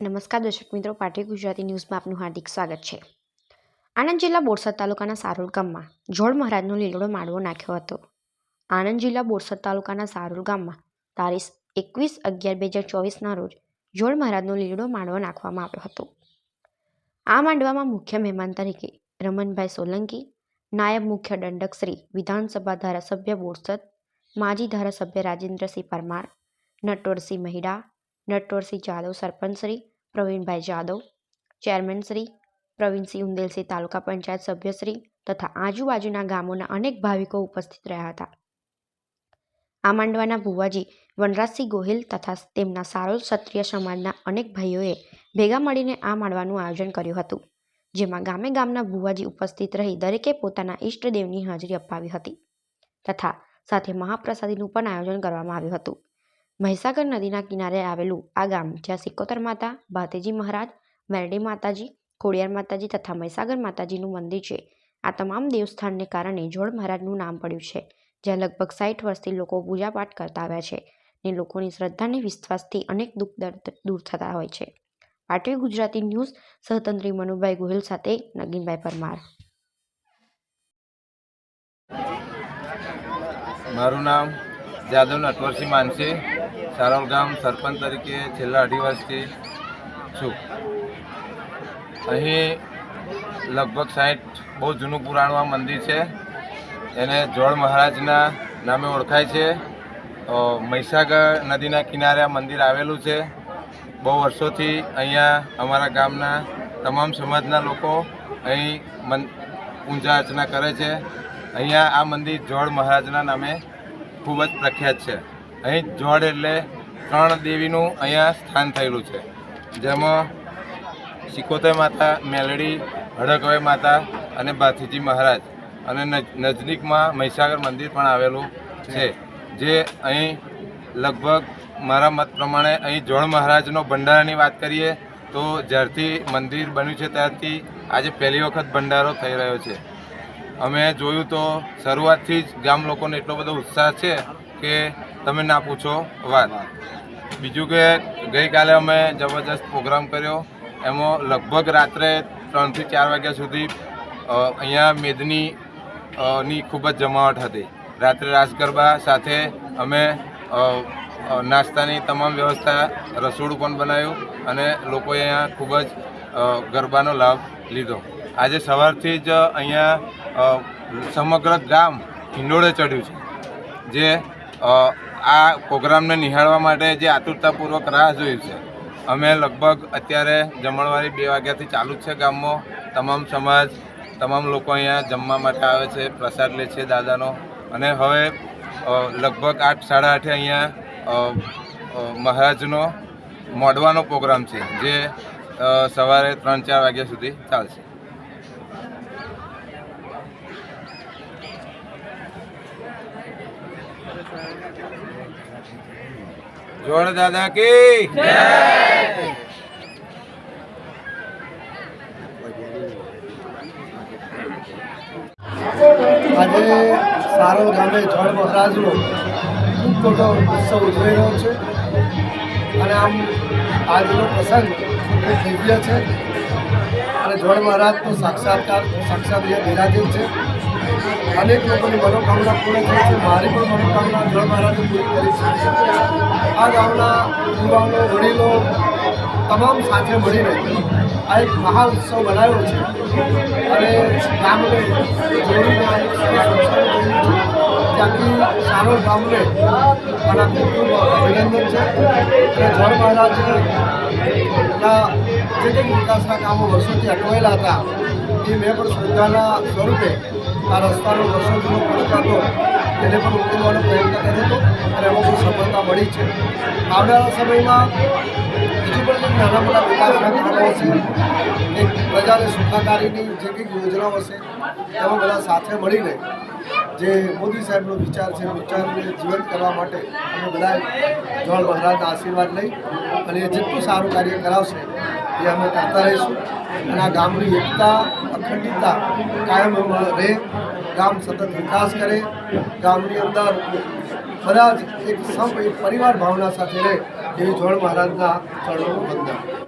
નમસ્કાર દર્શક મિત્રો પાટવી ગુજરાતી ન્યૂઝમાં આપનું હાર્દિક સ્વાગત છે. આણંદ જિલ્લા બોરસદ તાલુકાના સારોલ ગામમાં જોડ મહારાજનો લીલોડો માળવો નાખ્યો હતો. આણંદ જિલ્લા બોરસદ તાલુકાના સારોલ ગામમાં તારીખ એકવીસ અગિયાર બે હજાર ચોવીસના રોજ જોડ મહારાજનો લીલોડો માળવો નાખવામાં આવ્યો હતો. આ માંડવામાં મુખ્ય મહેમાન તરીકે રમણભાઈ સોલંકી, નાયબ મુખ્ય દંડક શ્રી વિધાનસભા ધારાસભ્ય બોરસદ, માજી ધારાસભ્ય રાજેન્દ્રસિંહ પરમાર, નટવરસિંહ મહિડા, નટવરસિંહ જાદવ સરપંચ શ્રી પ્રવીણભાઈ જાદવ, ચેરમેન શ્રી પ્રવીણસિંહ ઉંદેલસિંહ તાલુકા પંચાયત સભ્યશ્રી તથા આજુબાજુના ગામોના અનેક ભાવિકો ઉપસ્થિત રહ્યા હતા. આ માંડવાના ભુવાજી વનરાજસિંહ ગોહિલ તથા તેમના સારોલ ક્ષત્રિય સમાજના અનેક ભાઈઓએ ભેગા મળીને આ માંડવાનું આયોજન કર્યું હતું, જેમાં ગામે ગામના ભુવાજી ઉપસ્થિત રહી દરેકે પોતાના ઈષ્ટદેવની હાજરી અપાવી હતી તથા સાથે મહાપ્રસાદીનું પણ આયોજન કરવામાં આવ્યું હતું. મહીસાગર નદીના કિનારે આવેલું આ ગામ જ્યાં સિકોતર માતા, ભાતેજી મહારાજ, મેરડી માતાજી, ખોડિયાર માતાજી તથા મહીસાગર માતાજીનું મંદિર છે. આ તમામ દેવસ્થાનને કારણે જોડ મહારાજનું નામ પડ્યું છે, જ્યાં લગભગ સાઠ વર્ષથી લોકો પૂજાપાઠ કરતા આવ્યા છે ને લોકોની શ્રદ્ધા અને વિશ્વાસથી અનેક દુઃખ દર્દ દૂર થતા હોય છે. પાટવી ગુજરાતી ન્યૂઝ, સહતંત્રી મનુભાઈ ગોહિલ સાથે નગીનભાઈ પરમાર. મારું નામ જાદવ નટવરસિંહ માનસી. સારોલ ગામ સરપંચ તરીકે છેલ્લા અઢી વર્ષથી છું. અહીં લગભગ સાઠ બહુ જૂનું પુરાણું આ મંદિર છે. એને જોડ મહારાજના નામે ઓળખાય છે. મહીસાગર નદીના કિનારે આ મંદિર આવેલું છે. બહુ વર્ષોથી અહીંયા અમારા ગામના તમામ સમાજના લોકો અહીં મન, પૂજા અર્ચના કરે છે. અહીંયા આ મંદિર જોડ મહારાજના નામે ખૂબ જ પ્રખ્યાત છે. અહીં જોડ એટલે ત્રણ દેવીનું અહીંયા સ્થાન થયેલું છે. જેમાં સિકોતર માતા, મેલડી હડકવાઈ માતા અને ભાથીજી મહારાજ અને નજ- નજદીકમાં મહીસાગર મંદિર પણ આવેલું છે. જે અહીં લગભગ મારા મત પ્રમાણે અહીં જોડ મહારાજનો ભંડારાની વાત કરીએ તો જ્યારથી મંદિર બન્યું છે ત્યારથી આજે પહેલી વખત ભંડારો થઈ રહ્યો છે. અમે જોયું તો શરૂઆતથી જ ગામ લોકોને એટલો બધો ઉત્સાહ છે કે તમે ના પૂછો વાત. બીજું કે ગઈકાલે અમે જબરજસ્ત પ્રોગ્રામ કર્યો. એમાં લગભગ રાત્રે ત્રણથી ચાર વાગ્યા સુધી અહીંયા મેદની ની ખૂબ જ જમાવટ હતી. રાત્રે રાસ ગરબા સાથે અમે નાસ્તાની તમામ વ્યવસ્થા રસોડું પણ બનાવ્યું અને લોકોએ અહીંયા ખૂબ જ ગરબાનો લાભ લીધો. આજે સવારથી જ અહીંયા સમગ્ર ગામ હિંડોળે ચડ્યું છે. જે આ પ્રોગ્રામને નિહાળવા માટે જે આતુરતાપૂર્વક રાહ જોયું છે. અમે લગભગ અત્યારે જમણવારી બે વાગ્યાથી ચાલુ જ છે ગામમાં. તમામ સમાજ, તમામ લોકો અહીંયા જમવા માટે આવે છે, પ્રસાદ લે છે દાદાનો. અને હવે લગભગ આઠ, સાડા આઠે અહીંયા મહારાજનો મોડવાનો પ્રોગ્રામ છે, જે સવારે ત્રણ, ચાર વાગ્યા સુધી ચાલશે. જોડ દાદા કી? આજે સારો ગામે જળ મહારાજનો ખૂબ મોટો ઉત્સવ ઉજવાઈ રહ્યો છે. અને આમ આજનો પ્રસંગ ખૂબ દિવ્ય છે. અને જળ મહારાજનો સાક્ષાત્કાર સાક્ષાત બિરાજિત છે. અનેક લોકોની મનોકામના પૂર્ણ થઈ છે. મારી પણ મનોકામના જળ મહારાજે પૂરી કરી છે આ ગામના યુવાનો, વડીલો તમામ સાથે મળીને આ એક મહા ઉત્સવ બનાવ્યો છે. અને ગામને. ત્યાંથી સારો ગામને મારા ખૂબ ખૂબ અભિનંદન છે. અને જળ મહારાજના જે કંઈક વિકાસના કામો વર્ષોથી અટવાયેલા હતા, એ મેં પણ શ્રદ્ધાના સ્વરૂપે આ રસ્તાનો વર્ષો જૂનો હતો એને પણ ઉકેલવાનો પ્રયત્ન કર્યો હતો અને એમાં પણ સફળતા મળી છે. આવનારા સમયમાં બીજી પણ નાના મોટા વિકાસના કામો હશે એક પ્રજાને સુખાકારીની જે કંઈક યોજનાઓ હશે એમાં બધા સાથે મળીને જે મોદી સાહેબનો વિચાર છે, વિચારને જીવંત કરવા માટે અમે બધા જળ મહારાજના આશીર્વાદ લઈ અને જેટલું સારું કાર્ય કરાવશે એ અમે કરતા રહીશું. અને આ ગામની એકતા અખંડિતતા કાયમ રહે, ગામ સતત વિકાસ કરે, ગામની અંદર બધા જ એક સમ એક પરિવાર ભાવના સાથે રહે એવી જોડ મહારાજના ચરણોનું વંદન.